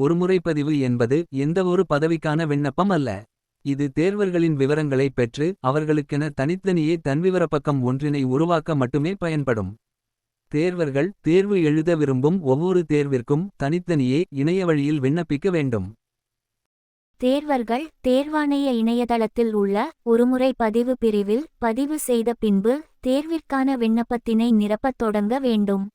ஒருமுறைப்பதிவு என்பது எந்தவொரு பதவிக்கான விண்ணப்பம் அல்ல. இது தேர்வர்களின் விவரங்களை பெற்று அவர்களுக்கென தனித்தனியே தன்விவரப்பக்கம் ஒன்றினை உருவாக்க மட்டுமே பயன்படும். தேர்வர்கள் தேர்வு எழுத விரும்பும் ஒவ்வொரு தேர்விற்கும் தனித்தனியே இணைய வழியில் விண்ணப்பிக்க வேண்டும். தேர்வர்கள் தேர்வாணைய இணையதளத்தில் உள்ள ஒருமுறை பதிவு பிரிவில் பதிவு செய்த பின்பு தேர்விற்கான விண்ணப்பத்தினை நிரப்பத் தொடங்க வேண்டும்.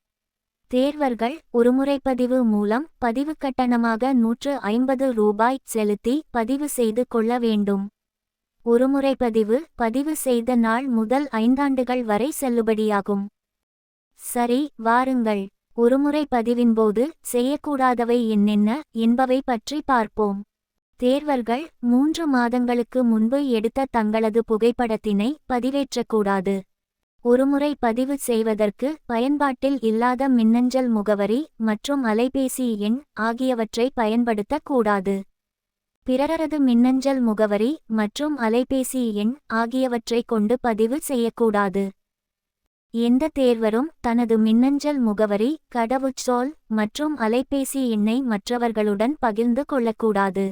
தேர்வர்கள் ஒருமுறைப்பதிவு மூலம் பதிவு கட்டணமாக நூற்று ஐம்பது ரூபாய் செலுத்தி பதிவு செய்து கொள்ள வேண்டும். ஒருமுறைப்பதிவு பதிவு செய்த நாள் முதல் ஐந்தாண்டுகள் வரை செல்லுபடியாகும். சரி வாருங்கள் ஒருமுறை பதிவின்போது செய்யக்கூடாதவை என்னென்ன என்பவை பற்றி பார்ப்போம். தேர்வர்கள் மூன்று மாதங்களுக்கு முன்பு எடுத்த தங்களது புகைப்படத்தினை பதிவேற்றக்கூடாது. ஒருமுறை பதிவு செய்வதற்கு பயன்பாட்டில் இல்லாத மின்னஞ்சல் முகவரி மற்றும் அலைபேசி எண் ஆகியவற்றை பயன்படுத்தக்கூடாது பிறரது மின்னஞ்சல் முகவரி மற்றும் அலைபேசி எண் ஆகியவற்றைக் கொண்டு பதிவு செய்யக்கூடாது. எந்த தேர்வரும் தனது மின்னஞ்சல் முகவரி கடவுச்சொல் மற்றும் அலைபேசி எண்ணை மற்றவர்களுடன் பகிர்ந்து கொள்ளக்கூடாது.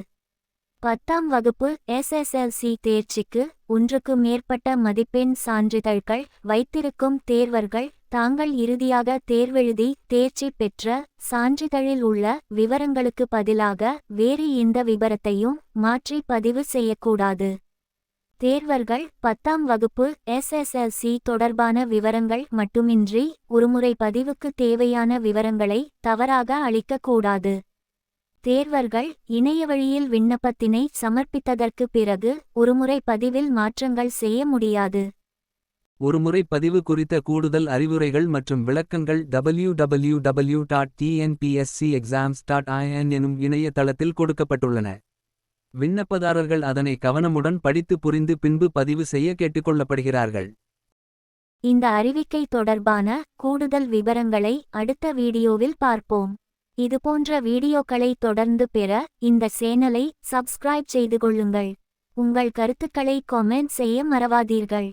பத்தாம் வகுப்பு எஸ்எஸ்எல்சி தேர்ச்சிக்கு ஒன்றுக்கு மேற்பட்ட மதிப்பெண் சான்றிதழ்கள் வைத்திருக்கும் தேர்வர்கள் தாங்கள் இறுதியாக தேர்வெழுதி தேர்ச்சி பெற்ற சான்றிதழில் உள்ள விவரங்களுக்கு பதிலாக வேறு எந்த விபரத்தையும் மாற்றி பதிவு செய்யக்கூடாது. தேர்வர்கள் பத்தாம் வகுப்பு எஸ்எஸ்எல்சி தொடர்பான விவரங்கள் மட்டுமின்றி ஒருமுறை பதிவுக்கு தேவையான விவரங்களை தவறாக அளிக்கக்கூடாது. தேர்வர்கள் இணையவழியில் விண்ணப்பத்தினை சமர்ப்பித்ததற்கு பிறகு ஒருமுறை பதிவில் மாற்றங்கள் செய்ய முடியாது. ஒருமுறை பதிவு குறித்த கூடுதல் அறிவுரைகள் மற்றும் விளக்கங்கள் www.tnpscexams.in எனும் இணைய தளத்தில் கொடுக்கப்பட்டுள்ளன. விண்ணப்பதாரர்கள் அதனை கவனமுடன் படித்து புரிந்து பின்பு பதிவு செய்ய கேட்டுக்கொள்ளப்படுகிறார்கள். இந்த அறிவிக்கை தொடர்பான கூடுதல் விவரங்களை அடுத்த வீடியோவில் பார்ப்போம். இதுபோன்ற வீடியோக்களை தொடர்ந்து பெற இந்த சேனலை சப்ஸ்கிரைப் செய்து கொள்ளுங்கள். உங்கள் கருத்துக்களை கொமெண்ட் செய்ய மறவாதீர்கள்.